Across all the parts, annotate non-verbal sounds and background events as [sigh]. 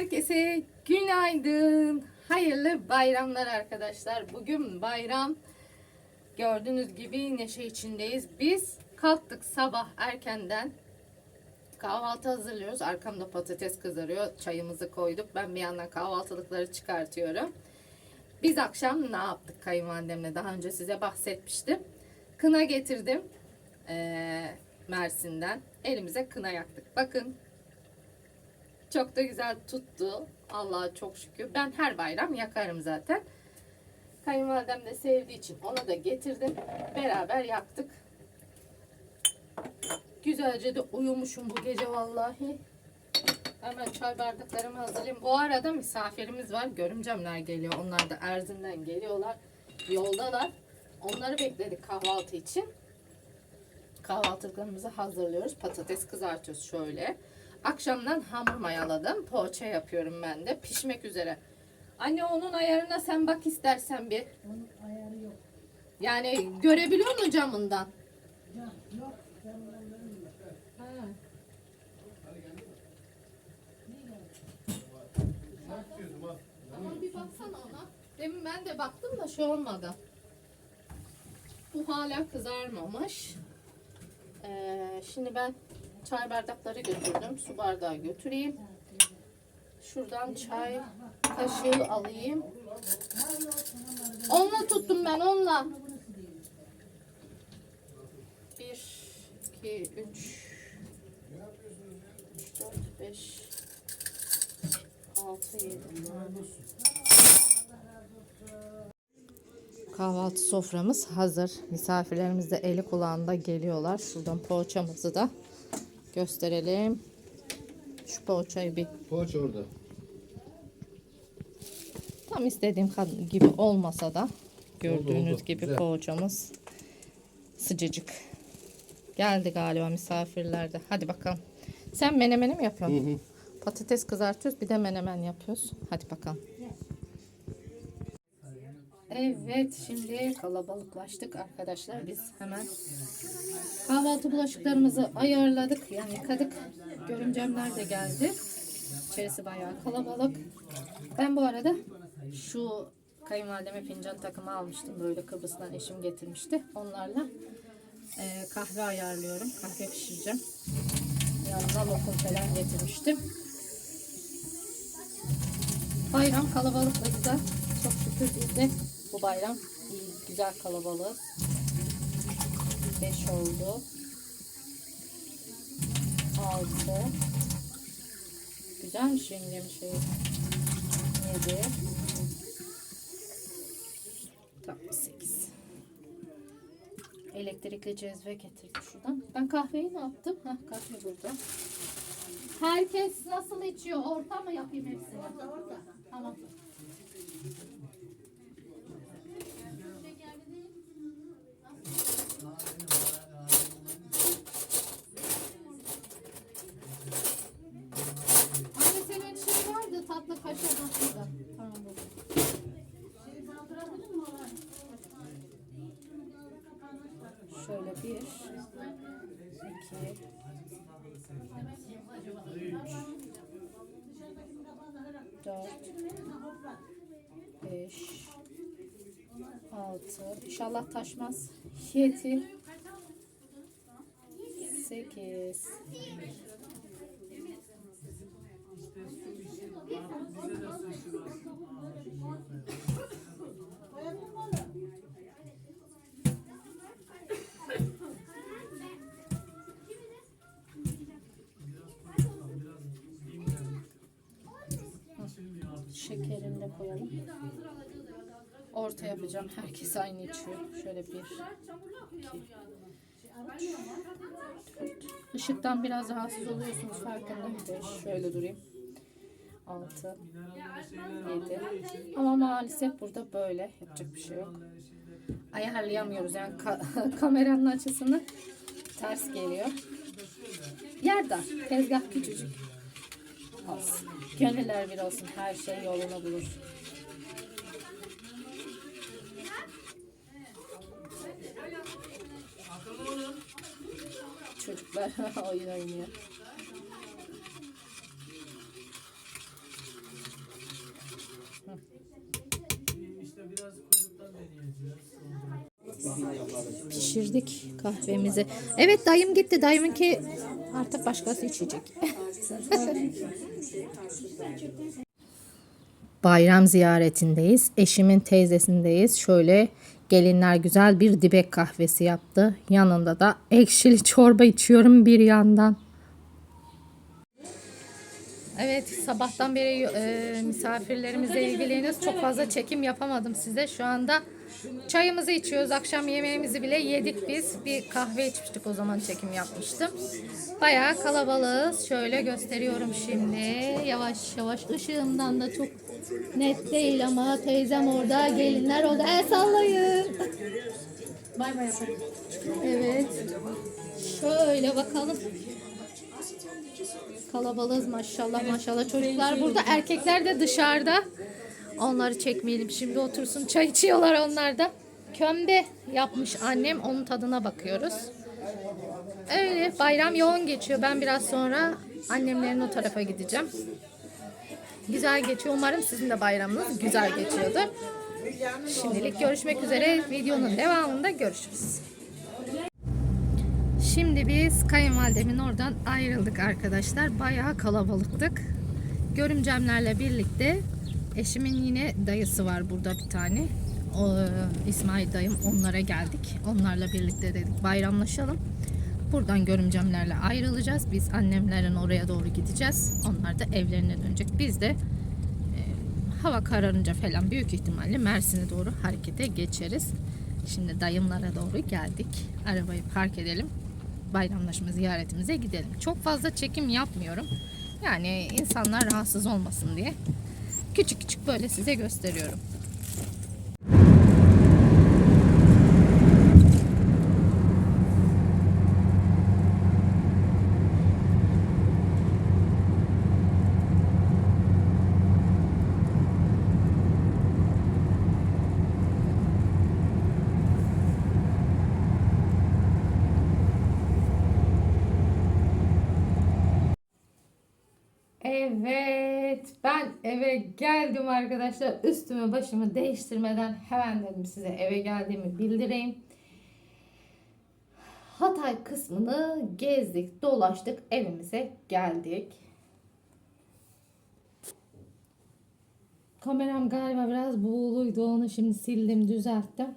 Herkese günaydın. Hayırlı bayramlar arkadaşlar. Bugün bayram. Gördüğünüz gibi neşe içindeyiz. Biz kalktık sabah erkenden. Kahvaltı hazırlıyoruz. Arkamda patates kızarıyor. Çayımızı koyduk. Ben bir yandan kahvaltılıkları çıkartıyorum. Biz akşam ne yaptık kayınvalidemle? Daha önce size bahsetmiştim. Kına getirdim. Ee, Mersin'den. Elimize kına yaktık. Bakın çok da güzel tuttu. Allah'a çok şükür. Ben her bayram yakarım zaten. Kayınvalidem de sevdiği için ona da getirdim. Beraber yaktık. Güzelce de uyumuşum bu gece vallahi. Hemen çay bardaklarımı hazırlayayım. Bu arada misafirimiz var. Görümcemler geliyor. Onlar da Erzin'den geliyorlar. Yoldalar. Onları bekledik kahvaltı için. Kahvaltılıklarımızı hazırlıyoruz. Patates kızartıyoruz şöyle. Akşamdan hamur mayaladım. Poğaça yapıyorum ben de. Pişmek üzere. Anne onun ayarına sen bak istersen bir. Onun ayarı yok. Yani görebiliyor musun camından? Ya, yok. Bunların yok. Ha. Tamam bir baksana ona. Demin ben de baktım da şey olmadı. Bu hala kızarmamış. Ee, şimdi ben çay bardakları götürdüm. Su bardağı götüreyim. Şuradan çay kaşığı alayım. Onunla tuttum ben onunla. Bir, iki, üç, üç, dört, beş, altı, yedi. Kahvaltı soframız hazır. Misafirlerimiz de eli kulağında geliyorlar. Şuradan poğaçamızı da gösterelim. Şu poğaçayı bir Poğaça orada. tam istediğim gibi olmasa da gördüğünüz oldu. gibi Güzel. poğaçamız sıcacık. Geldi galiba misafirler de. Hadi bakalım. Sen menemeni mi yapıyorsun? Patates kızartıyoruz bir de menemen yapıyoruz. Hadi bakalım. Evet şimdi kalabalıklaştık arkadaşlar. Biz hemen kahvaltı bulaşıklarımızı ayarladık. Yani yıkadık. Görümcemler de geldi. İçerisi bayağı kalabalık. Ben bu arada şu kayınvalideme fincan takımı almıştım. Böyle Kıbrıs'tan eşim getirmişti. Onlarla e, kahve ayarlıyorum. Kahve pişireceğim. Yanına lokum falan getirmiştim. Bayram kalabalık güzel. Çok şükür biz bu bayram iyi, güzel kalabalık. 5 oldu. 6 Güzelmiş rengim şey. 7 Tamam 8 Elektrikli cezve getirdim şuradan. Ben kahveyi ne yaptım? Heh, kahve burada. Herkes nasıl içiyor? Orta mı yapayım hepsini? Tamam. Şöyle bir, iki, dört, beş, altı. İnşallah taşmaz. Yedi, sekiz, Şekerini de koyalım. Orta yapacağım. Herkes aynı içiyor. Şöyle bir, iki. Işıktan biraz rahatsız oluyorsunuz farkındayım. Beş. Şöyle durayım. Altı, yedi. Ama maalesef burada böyle. Yapacak bir şey yok. Ayarlayamıyoruz yani ka- [laughs] kameranın açısını ters geliyor. Yer dar. Tezgah küçücük olsun. Gönüller bir olsun. Her şey yolunu bulur. Çocuklar [laughs] oyun oynuyor. Pişirdik kahvemizi. Evet dayım gitti. Dayımınki artık başkası içecek. Bayram ziyaretindeyiz. Eşimin teyzesindeyiz. Şöyle gelinler güzel bir dibek kahvesi yaptı. Yanında da ekşili çorba içiyorum bir yandan. Evet sabahtan beri e, misafirlerimizle ilgileniyoruz. Çok fazla çekim yapamadım size. Şu anda çayımızı içiyoruz. Akşam yemeğimizi bile yedik biz. Bir kahve içmiştik o zaman çekim yapmıştım. Bayağı kalabalığız. Şöyle gösteriyorum şimdi. Yavaş yavaş ışığımdan da çok net değil ama teyzem orada, gelinler orada. El sallayın. Bay bay yapalım. Evet. Şöyle bakalım. Kalabalığız maşallah maşallah. Çocuklar burada, erkekler de dışarıda. Onları çekmeyelim. Şimdi otursun çay içiyorlar onlar da. Kömbe yapmış annem. Onun tadına bakıyoruz. Öyle bayram yoğun geçiyor. Ben biraz sonra annemlerin o tarafa gideceğim. Güzel geçiyor. Umarım sizin de bayramınız güzel geçiyordur. Şimdilik görüşmek üzere. Videonun devamında görüşürüz. Şimdi biz kayınvalidemin oradan ayrıldık arkadaşlar. Bayağı kalabalıktık. Görümcemlerle birlikte eşimin yine dayısı var burada bir tane. O, e, İsmail dayım onlara geldik. Onlarla birlikte dedik bayramlaşalım. Buradan görümcemlerle ayrılacağız. Biz annemlerin oraya doğru gideceğiz. Onlar da evlerine dönecek. Biz de e, hava kararınca falan büyük ihtimalle Mersin'e doğru harekete geçeriz. Şimdi dayımlara doğru geldik. Arabayı park edelim. Bayramlaşma ziyaretimize gidelim. Çok fazla çekim yapmıyorum. Yani insanlar rahatsız olmasın diye. Küçük küçük böyle size gösteriyorum. Evet, ben eve geldim arkadaşlar. Üstümü başımı değiştirmeden hemen dedim size eve geldiğimi bildireyim. Hatay kısmını gezdik, dolaştık, evimize geldik. Kameram galiba biraz buğuluydu. Onu şimdi sildim, düzelttim.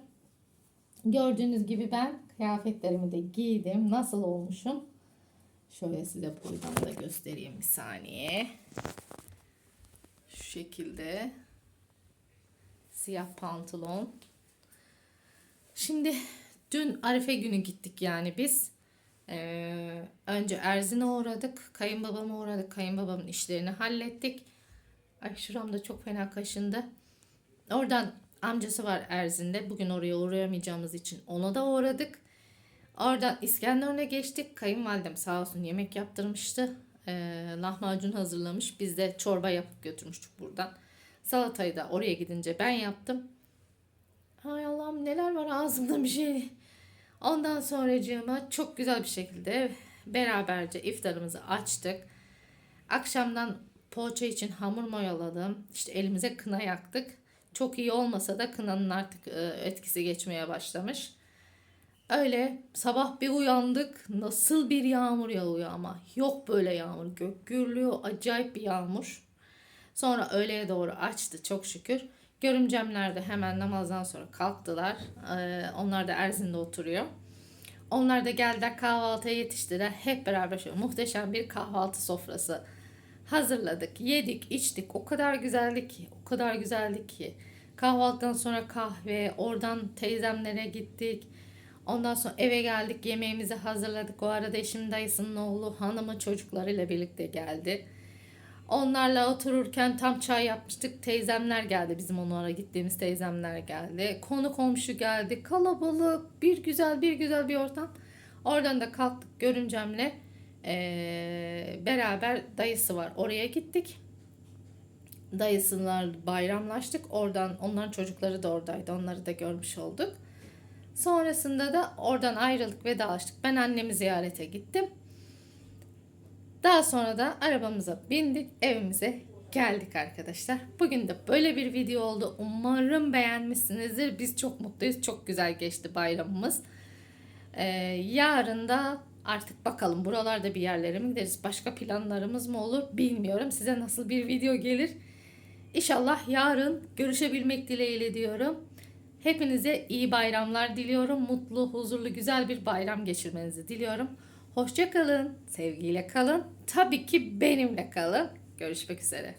Gördüğünüz gibi ben kıyafetlerimi de giydim. Nasıl olmuşum? Şöyle size buradan da göstereyim bir saniye. Şekilde. Siyah pantolon. Şimdi dün Arife günü gittik yani biz. Ee, önce Erzin'e uğradık. Kayınbabama uğradık. Kayınbabamın işlerini hallettik. Ay şuram da çok fena kaşındı. Oradan amcası var Erzin'de. Bugün oraya uğrayamayacağımız için ona da uğradık. Oradan İskenderun'a geçtik. Kayınvalidem sağ olsun yemek yaptırmıştı. Ee, lahmacun hazırlamış. Biz de çorba yapıp götürmüştük buradan. Salatayı da oraya gidince ben yaptım. Hay Allah'ım neler var ağzımda bir şey. Ondan sonracığıma çok güzel bir şekilde beraberce iftarımızı açtık. Akşamdan poğaça için hamur mayaladım. İşte elimize kına yaktık. Çok iyi olmasa da kınanın artık e, etkisi geçmeye başlamış. Öyle sabah bir uyandık. Nasıl bir yağmur yağıyor ama. Yok böyle yağmur. Gök gürlüyor. Acayip bir yağmur. Sonra öğleye doğru açtı çok şükür. Görümcemler de hemen namazdan sonra kalktılar. Ee, onlar da Erzin'de oturuyor. Onlar da geldiler kahvaltıya yetiştiler. Hep beraber şöyle muhteşem bir kahvaltı sofrası hazırladık. Yedik, içtik. O kadar güzeldi ki, o kadar güzeldi ki. Kahvaltıdan sonra kahve, oradan teyzemlere gittik. Ondan sonra eve geldik, yemeğimizi hazırladık. O arada eşim dayısının oğlu hanımı çocuklarıyla birlikte geldi. Onlarla otururken tam çay yapmıştık. Teyzemler geldi. Bizim onlara gittiğimiz teyzemler geldi. Konu komşu geldi. Kalabalık. Bir güzel bir güzel bir ortam. Oradan da kalktık görümcemle. Ee, beraber dayısı var. Oraya gittik. Dayısınlar bayramlaştık. Oradan onların çocukları da oradaydı. Onları da görmüş olduk. Sonrasında da oradan ayrıldık vedalaştık. Ben annemi ziyarete gittim. Daha sonra da arabamıza bindik, evimize geldik arkadaşlar. Bugün de böyle bir video oldu. Umarım beğenmişsinizdir. Biz çok mutluyuz. Çok güzel geçti bayramımız. Ee, yarın da artık bakalım buralarda bir yerlere mi gideriz? Başka planlarımız mı olur bilmiyorum. Size nasıl bir video gelir? İnşallah yarın görüşebilmek dileğiyle diyorum. Hepinize iyi bayramlar diliyorum. Mutlu, huzurlu, güzel bir bayram geçirmenizi diliyorum. Hoşça kalın, sevgiyle kalın. Tabii ki benimle kalın. Görüşmek üzere.